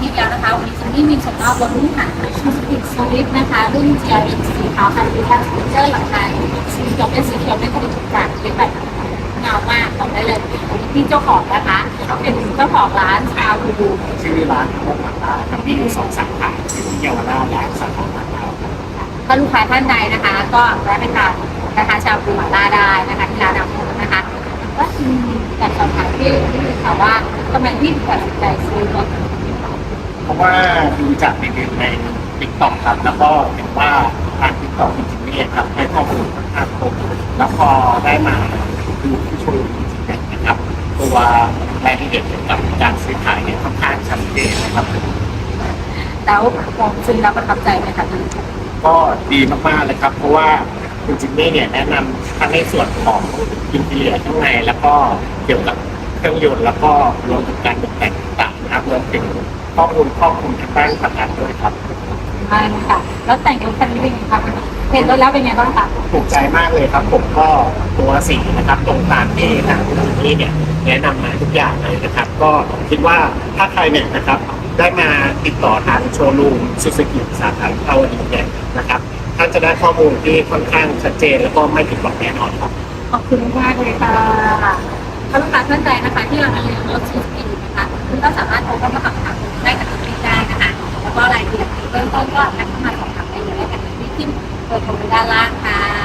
ที่มีส่วนมอบรถรุ่นถังชูสปิกสวิฟนะคะรุ่น GRX สีขาวคันดีแทนสติ๊กเกอร์หลังคาสีเขียวเป็นสีเขียวไม่ผลิตจากเป็นแบบเงามากบอกได้เลยที่เจ้าของนะคะเป็นเจ้าของร้านชาบูบูชื่อร้านโมมาต้าครับมีอยู่สองสาขาที่เยาวราชและสาขาลาดพร้าวครับถ้าลูกค้าท่านใดนะคะ ก็แวะไปทานนะคะชาบูหมาล่าได้นะคะที่ร้านดำนะคะก็มีแต่สอบถามที่ที่ค่ะว่าทำไมพี่ตัดสินใจซื้อรถ เพราะว่าดูจากรีวิวในติ๊กต็อกครับ แล้วก็เห็นว่าทางติ๊กต็อกจริงๆเนี่ยครับให้ข้อมูลค่อนข้างตรงแล้วพอได้มาดูที่โชว์รูมจริงๆเนี่ยนะครับ ตัวรายละเอียดเกี่ยวกับการซื้อขายเนี่ยค่อนข้างชัดเจนนะครับแล้วมองซื้อแล้วประทับใจไหมคะพี่ก็ดีมากๆเลยครับ เพราะว่าคุณจิมมี่เนี่ยแนะนำทั้งในส่วนของอินเทียข้างในแล้วก็เกี่ยวกับเครื่องยนต์แล้วก็รวมถึงการตกแต่งต่างๆนะครับรวมถึง ข้อมูลข้อมูลทางด้านประกันด้วยครับมากค่ะ แล้วแต่งรถคันนี้เป็นไงคะเห็นรถแล้วเป็นไงบ้างคะถูกใจมากเลยครับ ผมก็ตัวสีนะครับตรงตามที่ทางคุณจิมมี่เนี่ยแนะนำมาทุกอย่างเลยนะครับ ก็คิดว่าถ้าใครเนี่ยนะครับ ได้มาติดต่อทางโชว์รูมซูซูกิสาขาเท่านี้เนี่ยนะครับท่านจะได้ข้อมูลที่ค่อนข้างชัดเจนแล้วก็ไม่ผิดหวังแน่นอนครับ ขอบคุณมากเลยค่ะถ้าลูกค้าท่านใดนะคะ ที่กำลังเรียนรถซูซูกิ ก็ทักเข้ามาสอบถามได้เลยวกันที่ขึ้นเปิร์โทรด้านล่างค่ะ